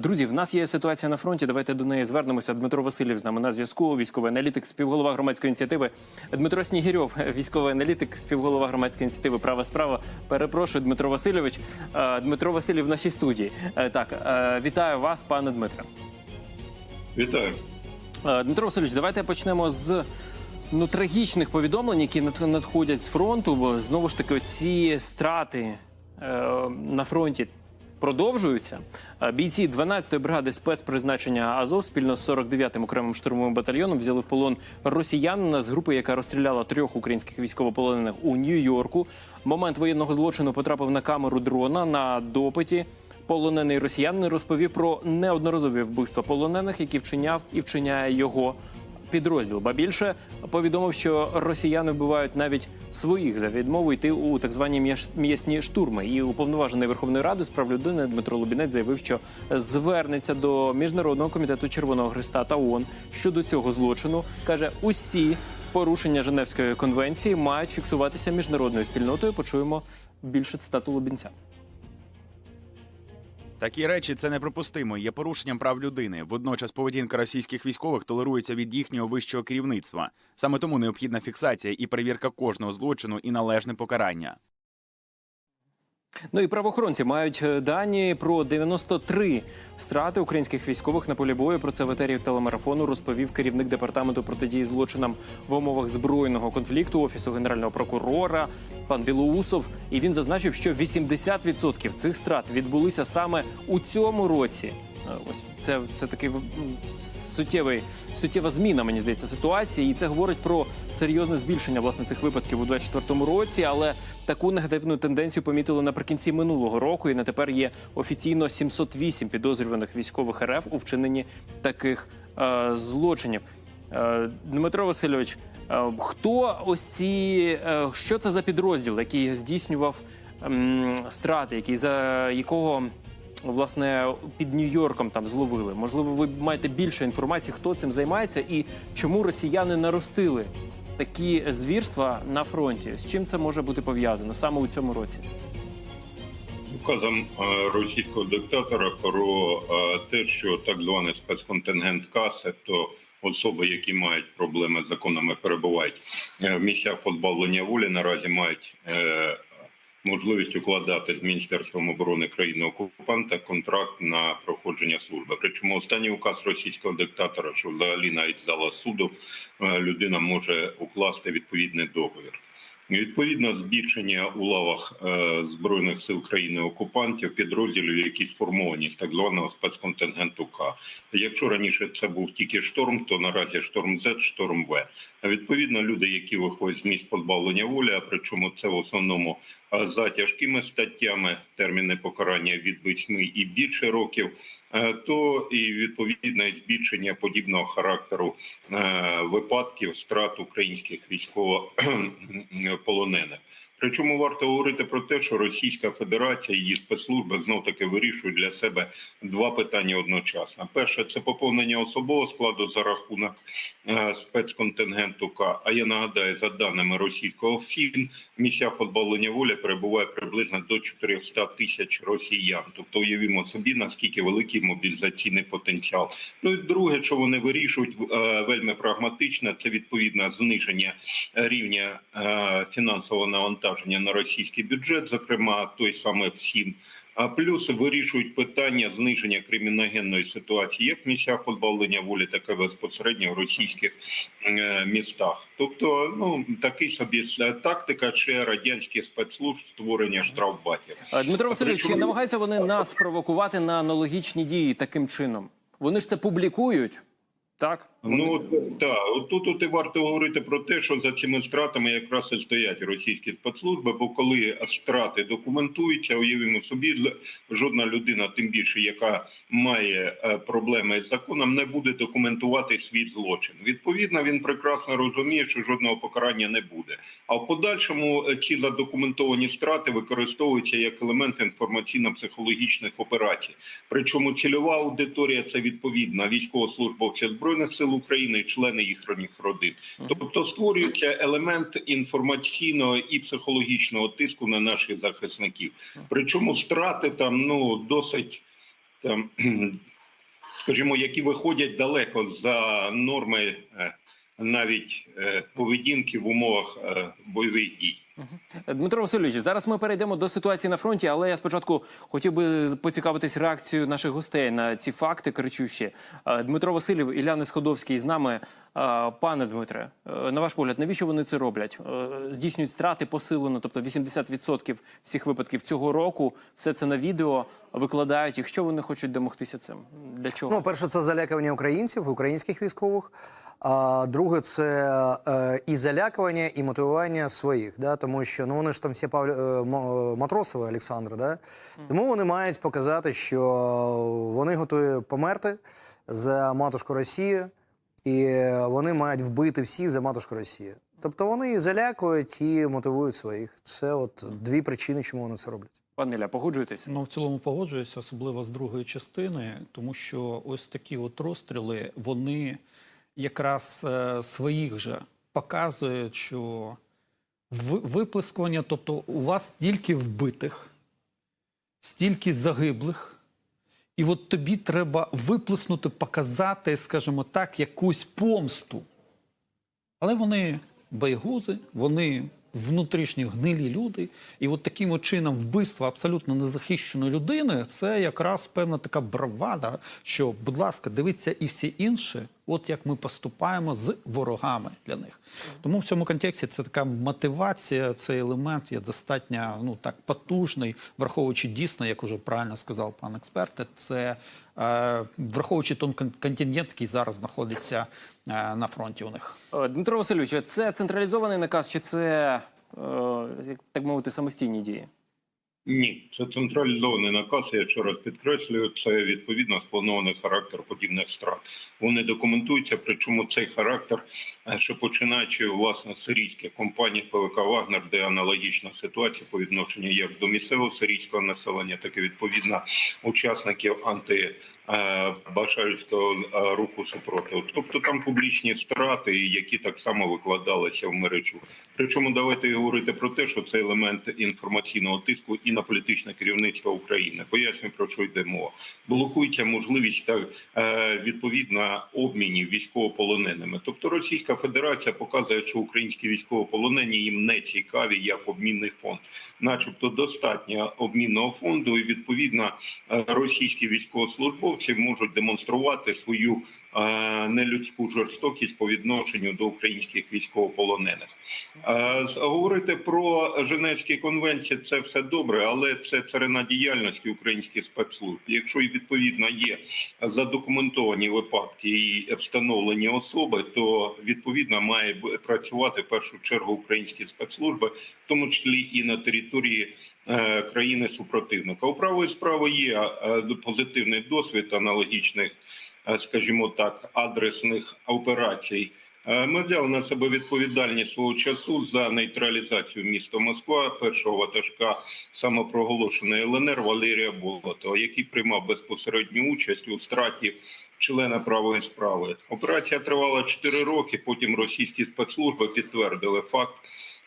Друзі, в нас є ситуація на фронті. Давайте до неї звернемося. Дмитро Васильєв з нами на зв'язку. Військовий аналітик, співголова громадської ініціативи. Дмитро Снігірьов, військовий аналітик, співголова громадської ініціативи Права справа. Перепрошую, Дмитро Васильович. Дмитро Васильєв в нашій студії. Е, Так, е, вітаю вас, пане Дмитре. Вітаю. Е, Дмитро Васильович, давайте почнемо з ну, трагічних повідомлень, які надходять з фронту. Бо знову ж таки, ці страти е, на фронті. Продовжуються Е, бійці 12-ї бригади спецпризначення Азов спільно з 49-м окремим штурмовим батальйоном взяли в полон росіянина з групи, яка розстріляла трьох українських військовополонених у Нью-Йорку. Момент воєнного злочину потрапив на камеру дрона на допиті. Полонений росіянин розповів про неодноразові вбивства полонених, які вчиняв і вчиняє його підрозділ. Ба більше повідомив, що росіяни вбивають навіть своїх за відмову йти у так звані м'ясні штурми. І уповноважений Верховної Ради з прав людини Дмитро Лубінець заявив, що звернеться до міжнародного комітету Червоного Христа та ООН щодо цього злочину. каже, усі порушення Женевської конвенції мають фіксуватися міжнародною спільнотою. Почуємо більше цитату Лубінця. Такі речі це неприпустимо. Є порушенням прав людини. Водночас поведінка російських військових толерується від їхнього вищого керівництва. Саме тому необхідна фіксація і перевірка кожного злочину і належне покарання. Ну і правоохоронці мають е, дані про 93 страти українських військових на полі бою. Про це в етері телемарафону розповів керівник департаменту протидії злочинам в умовах збройного конфлікту офісу генерального прокурора пан Білоусов. І він зазначив, що 80% цих страт відбулися саме у цьому році. Е, Ось це, це такий суттєвий суттєва зміна, мені здається, ситуації, і це говорить про серйозне збільшення власне цих випадків у 2024 році. Але таку негативну тенденцію помітили наприкінці минулого року, і на тепер є офіційно 708 підозрюваних військових РФ у вчиненні таких е, злочинів. Е, Дмитро Васильович, е, хто ось ці е, що це за підрозділ, який здійснював ем, страти, який за якого власне під Нью-Йорком там зловили? Можливо, ви маєте більше інформації, хто цим займається і чому росіяни наростили такі звірства на фронті? З чим це може бути пов'язано саме у цьому році? Указом е, російського диктатора про е, те, що так званий спецконтингент К, тобто особи, які мають проблеми з законами, перебувають е, в місцях позбавлення волі, наразі мають можливість укладати з міністерством оборони країни окупанта контракт на проходження служби. Причому останній указ російського диктатора, що взагалі навіть зала суду е, людина може укласти відповідний договір. Відповідно, збільшення у лавах е, збройних сил країни окупантів підрозділів, які сформовані з так званого спецконтингенту К. Якщо раніше це був тільки шторм, то наразі шторм З, шторм В. Відповідно, люди, які виходять з місць позбавлення волі, а причому це в основному е, за тяжкими статтями, терміни покарання від 8 і більше років, то і відповідне збільшення подібного характеру е, випадків страт українських військовополонених. Причому варто говорити про те, що Російська Федерація і її спецслужби знов таки вирішують для себе два питання одночасно. Перше це поповнення особового складу за рахунок е, спецконтингенту К. А я нагадаю, за даними російського ФІН, в місцях позбавлення волі перебуває приблизно до 400 тисяч росіян. Тобто уявімо собі, наскільки великий мобілізаційний потенціал. Ну і друге, що вони вирішують е, вельми прагматично, це відповідне зниження рівня е, фінансового навантаження на російський бюджет, зокрема той самий ФСІН. А плюс вирішують питання зниження криміногенної ситуації як в місцях позбавлення волі, так і безпосередньо в російських е, містах. Тобто, ну такий собі тактика ще радянських спецслужб створення штрафбатів. Е, Дмитро Васильович, чи намагаються вони нас провокувати на аналогічні дії таким чином? Вони ж це публікують, так? Ну так, тут от і варто говорити про те, що за цими стратами якраз і стоять російські спецслужби. Бо коли страти документуються, уявімо собі, жодна людина, тим більше яка має е, проблеми з законом, не буде документувати свій злочин. Відповідно, він прекрасно розуміє, що жодного покарання не буде. А в подальшому е, ці задокументовані страти використовуються як елемент інформаційно-психологічних операцій. Причому цільова аудиторія це відповідно військовослужбовці збройних сил України і члени їхніх родин. Тобто створюється елемент інформаційного і психологічного тиску на наших захисників. Причому страти там ну досить. там, скажімо, які виходять далеко за норми е, навіть е, поведінки в умовах е, бойових дій. Дмитро Васильович, зараз ми перейдемо до ситуації на фронті, але я спочатку хотів би поцікавитись реакцією наших гостей на ці факти кричущі. Е, Дмитро Васильєв, Ілляни Сходовський з нами. Пане Дмитре, на ваш погляд, навіщо вони це роблять? Здійснюють страти посилено, тобто 80% всіх випадків цього року. Все це на відео викладають. І що вони хочуть домогтися цим? Для чого? Ну, перше, це залякування українців, українських військових. А друге, це е, і залякування, і мотивування своїх. Да? Тому що ну вони ж там всі Павлі, е, Мо- Матросові, Олександр, да? тому вони мають показати, що вони готові померти за матушку Росії, і вони мають вбити всіх за матушку Росії. Тобто вони і залякують і мотивують своїх. Це от дві причини, чому вони це роблять. Пане Ілля, погоджуєтесь? Ну, в цілому погоджуюся, особливо з другої частини, тому що ось такі от розстріли, вони якраз е, своїх же показує, що виплескування, тобто у вас стільки вбитих, стільки загиблих, і от тобі треба виплеснути, показати, скажімо так, якусь помсту. Але вони боєгузи, вони внутрішні гнилі люди. І от таким чином вбивство абсолютно незахищеної людини це якраз певна така бравада, що, будь ласка, дивіться і всі інші, от як ми поступаємо з ворогами для них. Тому в цьому контексті це така мотивація, цей елемент є достатньо ну так потужний, враховуючи дійсно, як уже правильно сказав пан експерт, це враховуючи той контингент, який зараз знаходиться е, на фронті у них. Е, Дмитро Васильович, це централізований наказ, чи це, е, так мовити, самостійні дії? Ні, це централізований наказ. Я ще раз підкреслюю, це відповідно спланований характер подібних страт. Вони документуються, причому цей характер, е, що починаючи власне сирійських компаній ПВК Вагнер, де аналогічна ситуація по відношенню як до місцевого сирійського населення, так і відповідно учасників анти. е, Башарівського е, руху супротиву, тобто там публічні страти, які так само викладалися в мережу. Причому давайте говорити про те, що це елемент інформаційного тиску і на політичне керівництво України. Поясню про що йде мова. Блокується можливість так е, відповідно обмінів військовополоненими. Тобто Російська Федерація показує, що українські військовополонені їм не цікаві як обмінний фонд, начебто достатньо обмінного фонду, і відповідно е, російські військовослужбовці можуть демонструвати свою нелюдську жорстокість по відношенню до українських військовополонених. Е, Говорити про Женевські конвенції це все добре, але це царина діяльності українських спецслужб. Якщо і відповідно є задокументовані випадки і встановлені особи, то відповідно має працювати в першу чергу українські спецслужби, в тому числі і на території е, країни супротивника. У правої справи є е, позитивний досвід аналогічних, е, скажімо так, адресних операцій. Е, Ми взяли на себе відповідальність свого часу за нейтралізацію міста Москва, першого ватажка самопроголошеної ЛНР Валерія Болотова, який приймав безпосередню участь у страті члена правої справи. Операція тривала 4 роки. Потім російські спецслужби підтвердили факт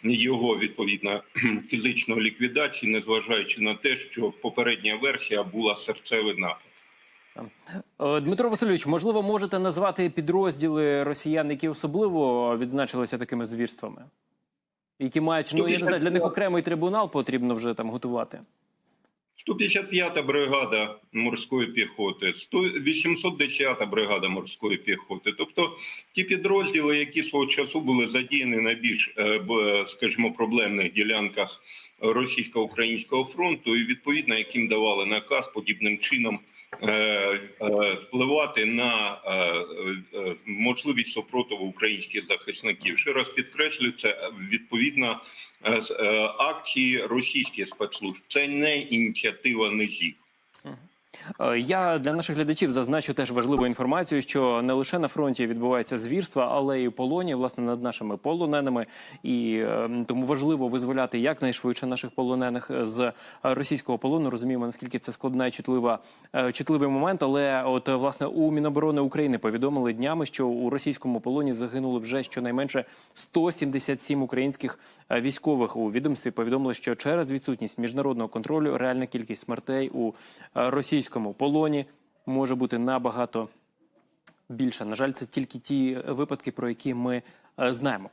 його відповідно фізичної ліквідації, незважаючи на те, що попередня версія була серцевий напад. Е, Дмитро Васильович, можливо, можете назвати підрозділи росіян, які особливо відзначилися такими звірствами? Які мають, ну я не знаю, для них окремий трибунал потрібно вже там готувати. 155-та бригада морської піхоти, 100 810-та бригада морської піхоти. Тобто ті підрозділи, які свого часу були задіяні на більш, е, скажімо, проблемних ділянках російсько-українського фронту, і відповідно яким давали наказ подібним чином. Е, е, Впливати на е, можливість супротиву українських захисників. Ще раз підкреслю, це відповідно акції російських спецслужб. Це не ініціатива низів. Е, Я для наших глядачів зазначу теж важливу інформацію, що не лише на фронті відбуваються звірства, але й у полоні, власне, над нашими полоненими. І е, тому важливо визволяти якнайшвидше наших полонених з е, російського полону. Розуміємо, наскільки це складна і чутлива, е, чутливий момент. Але от власне у Міноборони України повідомили днями, що у російському полоні загинули вже щонайменше 177 українських військових. У відомстві повідомили, що через відсутність міжнародного контролю реальна кількість смертей у е, російському полоні може бути набагато більше. На жаль, це тільки ті випадки, про які ми е, знаємо.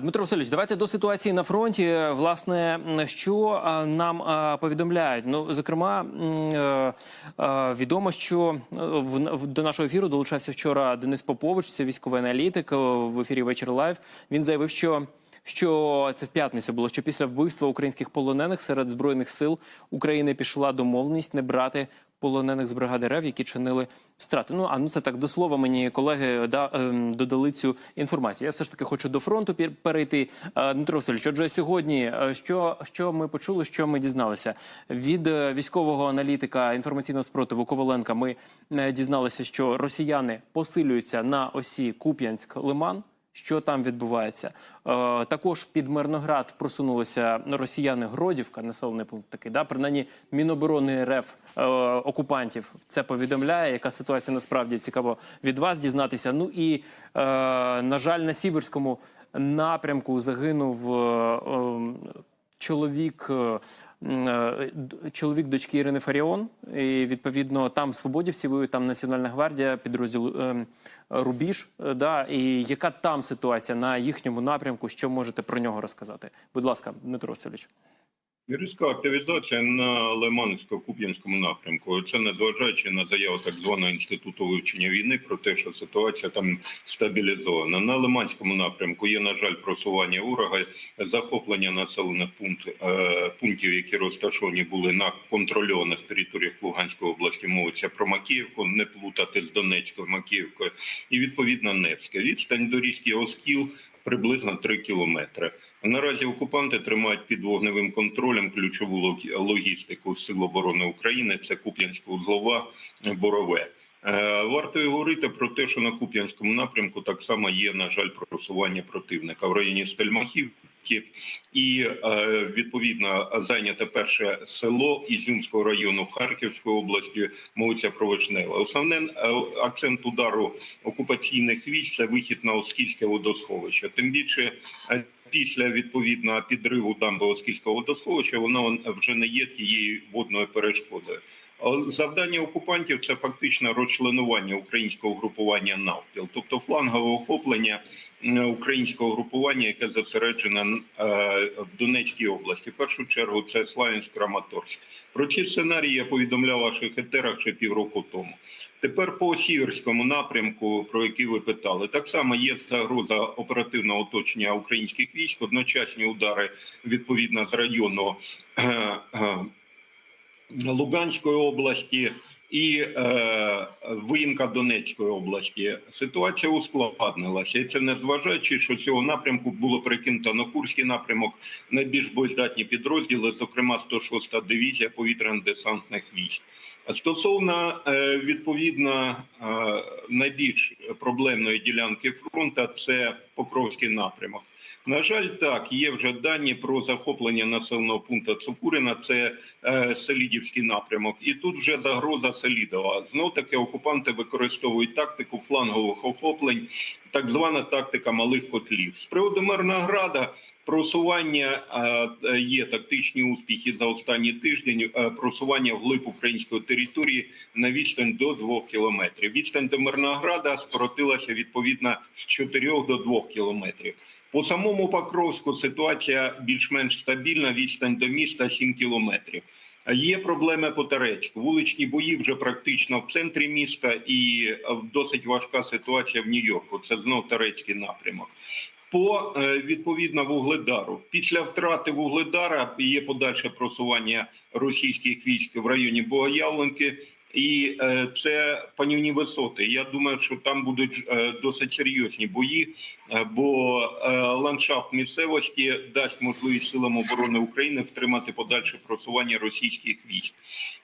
Дмитро Васильович, давайте до ситуації на фронті. Власне, що е, нам е, повідомляють? Ну, зокрема, е, е, відомо, що е, до нашого ефіру долучався вчора Денис Попович, це військовий аналітик е, в ефірі Вечір Лайв. Він заявив, що. Що це в п'ятницю було? Що після вбивства українських полонених серед збройних сил України пішла домовленість не брати полонених з бригади РЕВ, які чинили страти. Ну а ну це так до слова. Мені колеги да, ем, додали цю інформацію. Я все ж таки хочу до фронту перейти. Е, Дмитро Васильович, отже, сьогодні е, що, що ми почули, що ми дізналися від е, військового аналітика інформаційного спротиву Коваленка. Ми е, дізналися, що росіяни посилюються на осі Куп'янськ-Лиман. Що там відбувається? Е, також під Мирноград просунулися росіяни Гродівка, населений пункт такий. Да? Принаймні, Міноборони РФ е, окупантів це повідомляє. Яка ситуація насправді цікаво від вас дізнатися? Ну і е, на жаль, на сіверському напрямку загинув. Е, е, Чоловік, е, е, чоловік дочки Ірини Фаріон, і відповідно там свободівці там Національна гвардія, підрозділ ем, Рубіж. е, Да, і яка там ситуація на їхньому напрямку? Що можете про нього розказати? Будь ласка, Дмитро Васильович. Різка активізація на Лимансько-Куп'янському напрямку. Це незважаючи на заяву так званого інституту вивчення війни про те, що ситуація там стабілізована. На Лиманському напрямку є, на жаль, просування ворога, захоплення населених е, пунктів, які розташовані були на контрольованих територіях Луганської області. Мовиться про Макіївку, не плутати з Донецькою Макіївкою, і відповідно Невське. Відстань до річки Оскіл приблизно 3 кілометри. Наразі окупанти тримають під вогневим контролем ключову логістику Сил оборони України. Це Куп'янська узлова Борове. Е, Варто говорити про те, що на Куп'янському напрямку так само є, на жаль, просування противника в районі Стельмахівки. І е, відповідно зайняте перше село Ізюмського району Харківської області. Мовиться про Вишневе. Основний е, акцент удару окупаційних військ це вихід на Оскільське водосховище. Тим більше е, після відповідно підриву дамби Оскільського водосховища воно вже не є тією водною перешкодою. Завдання окупантів це фактично розчленування українського групування навпіл, тобто флангове охоплення українського групування, яке зосереджене е, в Донецькій області. В першу чергу це Славянськ Краматорськ. Про ці сценарії я повідомляв ваших етерах ще півроку тому. Тепер по Сіверському напрямку, про який ви питали, так само є загроза оперативного оточення українських військ, одночасні удари відповідно з району е, е, Луганської області і е, виїмка Донецької області. Ситуація ускладнилася, і це незважаючи, що цього напрямку було прикинуто на Курський напрямок найбільш боєздатні підрозділи, зокрема 106-та дивізія повітряно-десантних військ. Стосовно е, відповідно е, найбільш проблемної ділянки фронту, це Покровський напрямок. На жаль, так є вже дані про захоплення населеного пункту Цукурина. Це е, Селідівський напрямок, і тут вже загроза Селідова. Знов таки окупанти використовують тактику флангових охоплень, так звана тактика малих котлів. З приводу Мирнограда просування е, є тактичні успіхи за останній тиждень. е, Просування вглиб української території на відстань до 2 кілометрів. Відстань до Мирнограда скоротилася відповідно з 4 до 2 кілометрів. По самому Покровську ситуація більш-менш стабільна. Відстань до міста 7 кілометрів. Є проблеми по Терецьку. Вуличні бої вже практично в центрі міста, і е, досить важка ситуація в Нью-Йорку. Це знов Терецький напрямок. По е, відповідно вугледару, після втрати вугледара є подальше просування російських військ в районі Богоявленки. І е, це панівні висоти. Я думаю, що там будуть е, досить серйозні бої, е, бо ландшафт місцевості дасть можливість силам оборони України втримати подальше просування російських військ.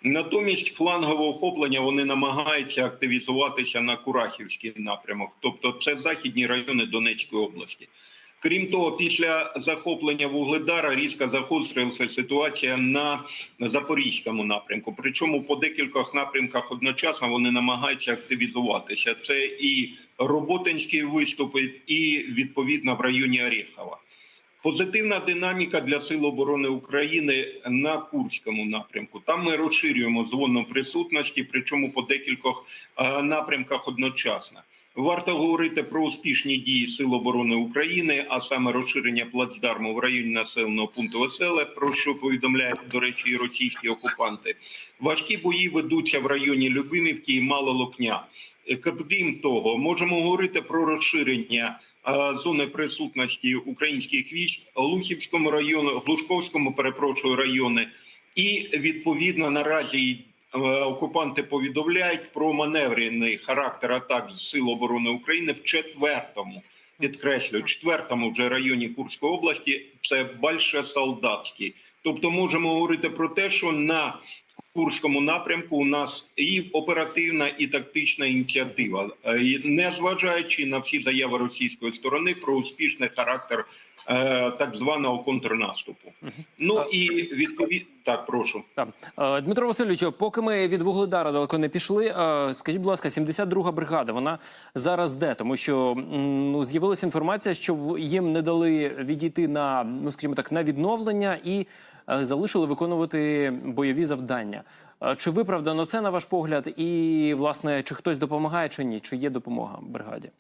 Натомість флангове охоплення вони намагаються активізуватися на Курахівський напрямок, тобто це західні райони Донецької області. Крім того, після захоплення вугледара різко загострилася ситуація на запорізькому напрямку. Причому по декількох напрямках одночасно вони намагаються активізуватися. Це і роботинські виступи, і відповідно в районі Орєхова. Позитивна динаміка для Сил оборони України на Курському напрямку. Там ми розширюємо зону присутності, причому по декількох е, напрямках одночасно. Варто говорити про успішні дії Сил оборони України, а саме розширення плацдарму в районі населеного пункту Веселе, про що повідомляють, до речі, і російські окупанти. Важкі бої ведуться в районі Любимівки і Малолокня. Е, Крім того, можемо говорити про розширення е, зони присутності українських військ Лухівському району, Глушковському, перепрошую, райони, і відповідно наразі окупанти повідомляють про маневрений характер атак з сил оборони України в четвертому. Підкреслюю, четвертому вже районі Курської області це більше солдатський. Тобто можемо говорити про те, що на Курському напрямку у нас і оперативна, і тактична ініціатива, Е, і незважаючи на всі заяви російської сторони про успішний характер е, так званого контрнаступу. Ну і відповідь так, прошу. Так. Е, Дмитро Васильович, поки ми від Вугледара далеко не пішли, е, скажіть, будь ласка, 72-га бригада, вона зараз де? Тому що ну, з'явилася інформація, що їм не дали відійти на, ну скажімо так, на відновлення і залишили виконувати бойові завдання. Чи виправдано це на ваш погляд? І, власне, чи хтось допомагає, чи ні? Чи є допомога бригаді?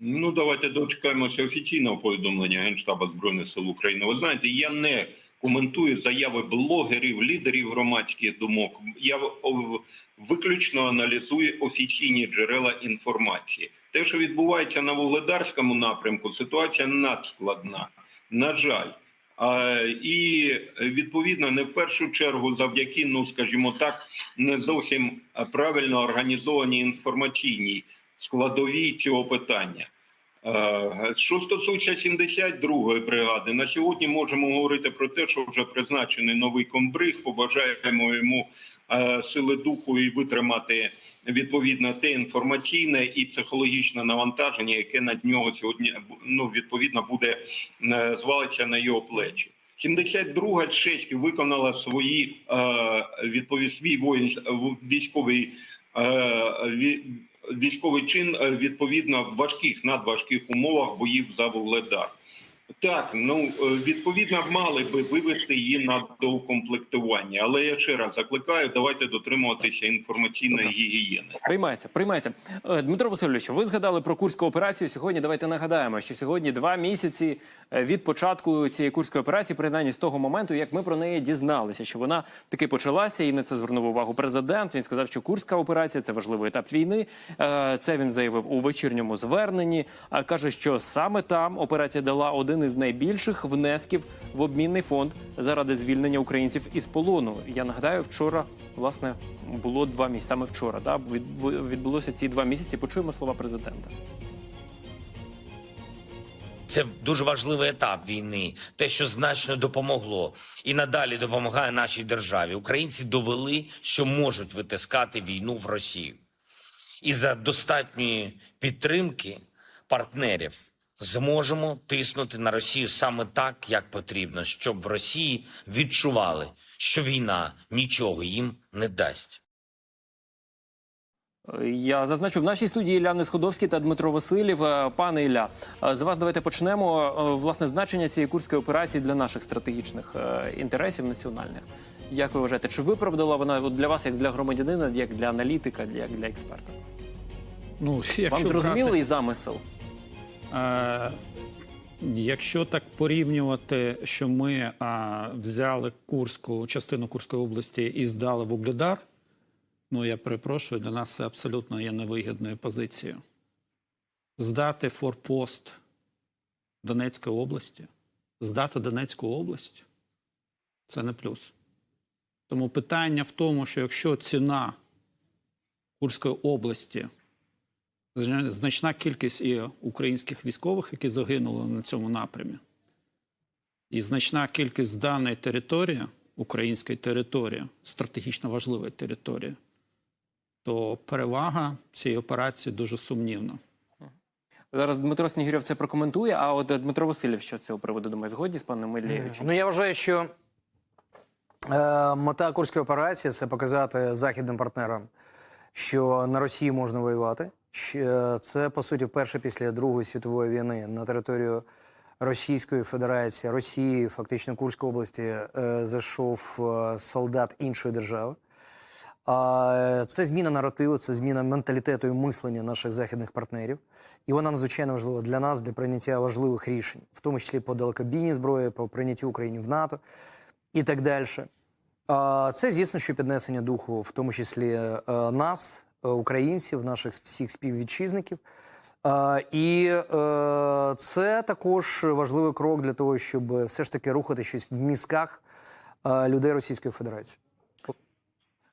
Ну, давайте дочекаємося офіційного повідомлення Генштабу Збройних сил України. Ви знаєте, я не коментую заяви блогерів, лідерів громадських думок. Я виключно аналізую офіційні джерела інформації. Те, що відбувається на Вугледарському напрямку, ситуація надскладна. На жаль. І відповідно не в першу чергу завдяки, ну скажімо так, не зовсім правильно організованій інформаційній складовій цього питання. Е, Що стосується 72-ї бригади, на сьогодні можемо говорити про те, що вже призначений новий комбриг. Побажаємо йому е, сили духу і витримати відповідно те інформаційне і психологічне навантаження, яке над нього сьогодні ну, відповідно буде е, звалиться на його плечі. 72-га чеська виконала свої відповідь свій воїн військовий ві- військовий чин е, відповідно в важких надважких умовах боїв за Вугледар. Так, ну е, відповідно мали би вивести її на доукомплектування, але я ще раз закликаю, давайте дотримуватися інформаційної гігієни. Приймається, приймається. Е, Дмитро Васильович, ви згадали про курську операцію. Сьогодні давайте нагадаємо, що сьогодні два місяці е, від початку цієї курської операції, принаймні з того моменту, як ми про неї дізналися, що вона таки почалася, і на це звернув увагу президент. Він сказав, що курська операція це важливий етап війни. Це він заявив у вечірньому зверненні. Каже, що саме там операція дала один із найбільших внесків в обмінний фонд заради звільнення українців із полону. Я нагадаю, вчора власне було два місяці. Саме вчора да, від- відбулося ці два місяці. Почуємо слова президента. Це дуже важливий етап війни, те, що значно допомогло і надалі допомагає нашій державі. Українці довели, що можуть витискати війну в Росію. І за достатньої підтримки партнерів зможемо тиснути на Росію саме так, як потрібно, щоб в Росії відчували, що війна нічого їм не дасть. Я зазначу в нашій студії Ілля Несходовський та Дмитро Васильєв. Е, Пане Ілля, е, з вас давайте почнемо. Е, Власне, значення цієї курської операції для наших стратегічних інтересів національних. Як ви вважаєте, чи виправдала вона для вас, як для громадянина, як для аналітика, як для експерта? Ну, Вам якщо зрозумілий замисел? Е, Якщо так порівнювати, що ми а, взяли Курську частину Курської області і здали в Угледар, ну я перепрошую, для нас це абсолютно є невигідною позицією. Здати форпост Донецької області, здати Донецьку область це не плюс. Тому питання в тому, що якщо ціна Курської області значна кількість і українських військових, які загинули на цьому напрямі, і значна кількість даної території, української території, стратегічно важливої території, то перевага цієї операції дуже сумнівна. Зараз Дмитро Снігирьов це прокоментує. А от е, Дмитро Васильєв, що з цього приводу думає, згодні з паном Іллєвичем? Ну я вважаю, що е, мета курської операції це показати західним партнерам, що на Росії можна воювати. Що це по суті вперше після Другої світової війни на територію Російської Федерації, Росії, фактично Курської області, е, зайшов е, солдат іншої держави. Це зміна наративу, це зміна менталітету і мислення наших західних партнерів. І вона надзвичайно важлива для нас, для прийняття важливих рішень, в тому числі по далекобійній зброї, по прийняттю України в НАТО і так далі. Це, звісно, що піднесення духу, в тому числі е, нас, е, українців, наших всіх співвітчизників. І е, це також важливий крок для того, щоб все ж таки рухати щось в мізках е, людей Російської Федерації.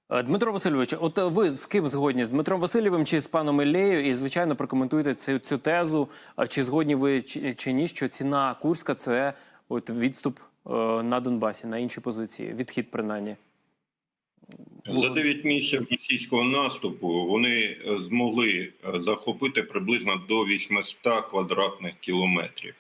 Е, Дмитро Васильович, от е, ви з ким згодні? З Дмитром Васильєвим чи з паном Іллею? І, звичайно, прокоментуйте цю, цю тезу. Чи згодні ви чи, чи ні, що ціна Курська це от відступ е, на Донбасі, на інші позиції, відхід принаймні. За 9 місяців російського наступу вони е, змогли е, захопити приблизно до 800 квадратних кілометрів.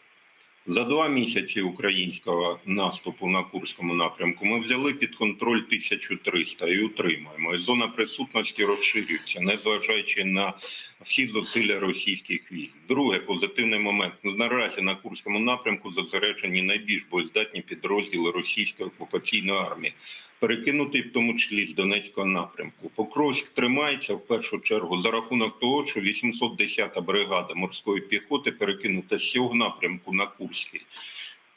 За два місяці українського наступу на Курському напрямку ми взяли під контроль 1300 і утримаємо. І зона присутності розширюється, незважаючи на всі зусилля російських військ. Другий позитивний момент наразі на Курському напрямку зосереджені найбільш боєздатні підрозділи російської окупаційної армії перекинутий в тому числі з Донецького напрямку. Покровськ тримається в першу чергу за рахунок того, що 810-та бригада морської піхоти перекинута з цього напрямку на Курський.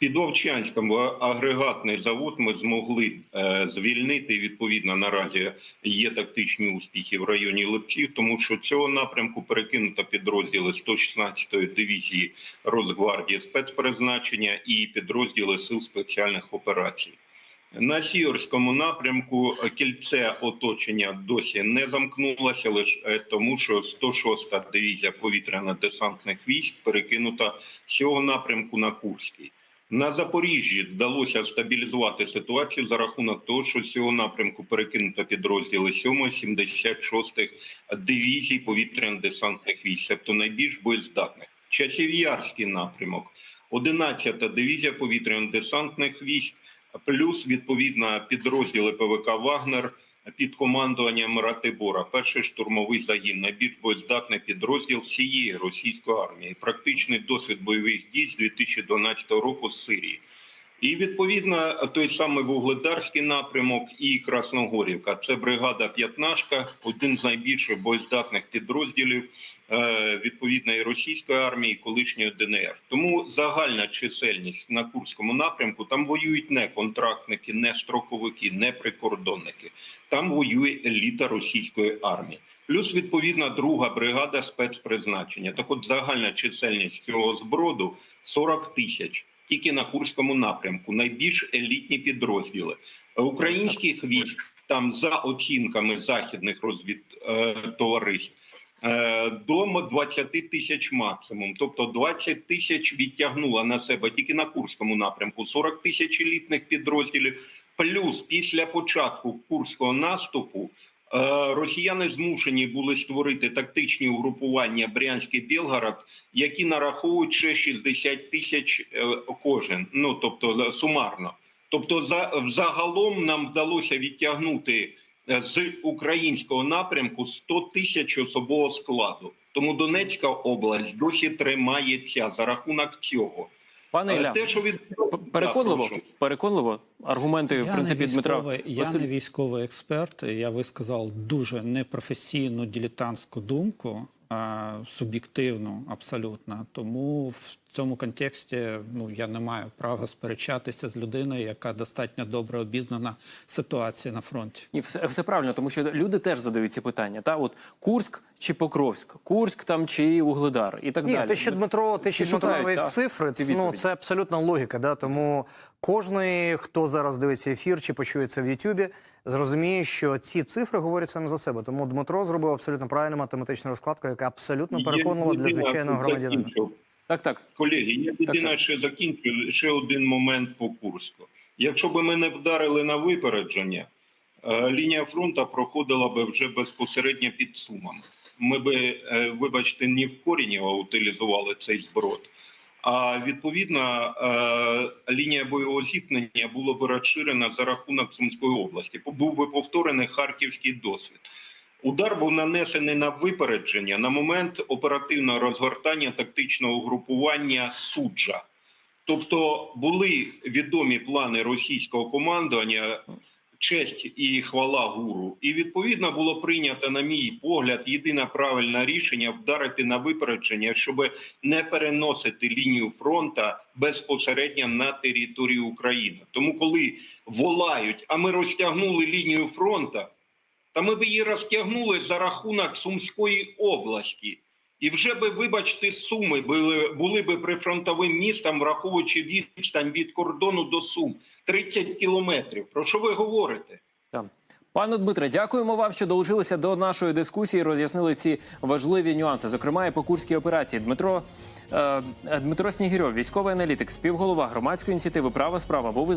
Під Вовчанськом агрегатний завод ми змогли е, звільнити. Відповідно, наразі є тактичні успіхи в районі Липців, тому що цього напрямку перекинуто підрозділи 116-ї дивізії Росгвардії спецпризначення і підрозділи сил спеціальних операцій. На Сіверському напрямку кільце оточення досі не замкнулося, лише тому, що 106-та дивізія повітряно-десантних військ перекинута з цього напрямку на Курський. На Запоріжжі вдалося стабілізувати ситуацію за рахунок того, що цього напрямку перекинуто підрозділи 7 76 дивізій повітряно-десантних військ, тобто найбільш боєздатних. Часів'ярський напрямок, 11-та дивізія повітряно-десантних військ плюс відповідно підрозділи ПВК Вагнер під командуванням Ратибора. Перший штурмовий загін, найбільш боєздатний підрозділ всієї російської армії. Практичний досвід бойових дій з 2012 року з Сирії. І відповідно той самий Вугледарський напрямок і Красногорівка. Це бригада П'ятнашка, один з найбільших боєздатних підрозділів е, відповідної російської армії, колишньої ДНР. Тому загальна чисельність на Курському напрямку там воюють не контрактники, не строковики, не прикордонники. Там воює еліта російської армії. Плюс відповідна друга бригада спецпризначення. Так, от загальна чисельність цього зброду 40 тисяч тільки на Курському напрямку. Найбільш елітні підрозділи українських військ там за оцінками західних розвідтовариств. е, До 20 тисяч максимум, тобто 20 тисяч відтягнула на себе тільки на Курському напрямку, 40 тисяч елітних підрозділів. Плюс після початку курського наступу е, росіяни змушені були створити тактичні угрупування Брянський Білгород, які нараховують ще 60 тисяч е, кожен. Ну тобто сумарно. Тобто, за загалом нам вдалося відтягнути е, з українського напрямку 100 тисяч особового складу. Тому Донецька область досі тримається за рахунок цього. Пане Ілля, те, що від переконливо, переконливо аргументи в принципі не Дмитра. я Василь- не військовий експерт. Я висказав дуже непрофесійну дилетантську думку, а, суб'єктивну абсолютно. Тому в цьому контексті ну я не маю права сперечатися з людиною, яка достатньо добре обізнана ситуації на фронті. Ні, все, все правильно, тому що люди теж задають ці питання. Та от Курськ чи Покровськ, Курськ там чи Угледар і так Ні, далі. те, що Дмитро, те, що Дмитро цифри, це, ну, це абсолютна логіка. Да? Тому кожний, хто зараз дивиться ефір чи почує це в Ютубі, зрозуміє, що ці цифри говорять саме за себе. Тому Дмитро зробив абсолютно правильну математичну розкладку, яка абсолютно переконувала для звичайного громадянина. Так, так. Колеги, я єдине, так. ще закінчу ще один момент по Курську. Якщо б ми не вдарили на випередження, е, лінія фронту проходила би вже безпосередньо під сумами. Ми би, е, вибачте, не в корінь утилізували цей зброд. А відповідно, е, лінія бойового зіткнення була б розширена за рахунок Сумської області. Був би повторений харківський досвід. Удар був нанесений на випередження на момент оперативного розгортання тактичного угрупування суджа. Тобто були відомі плани російського командування. Честь і хвала гуру, і відповідно було прийнято, на мій погляд, єдине правильне рішення вдарити на випередження, щоб не переносити лінію фронта безпосередньо на територію України. Тому, коли волають, а ми розтягнули лінію фронта, та ми б її розтягнули за рахунок Сумської області. І вже би, вибачте, суми були, були би прифронтовим містом, враховуючи відстань від кордону до Сум 30 кілометрів. Про що ви говорите? Пане Дмитре, дякуємо вам, що долучилися до нашої дискусії. Роз'яснили ці важливі нюанси, зокрема і по курській операції. Дмитро е, Дмитро Снігирьов, військовий аналітик, співголова громадської ініціативи Права справа був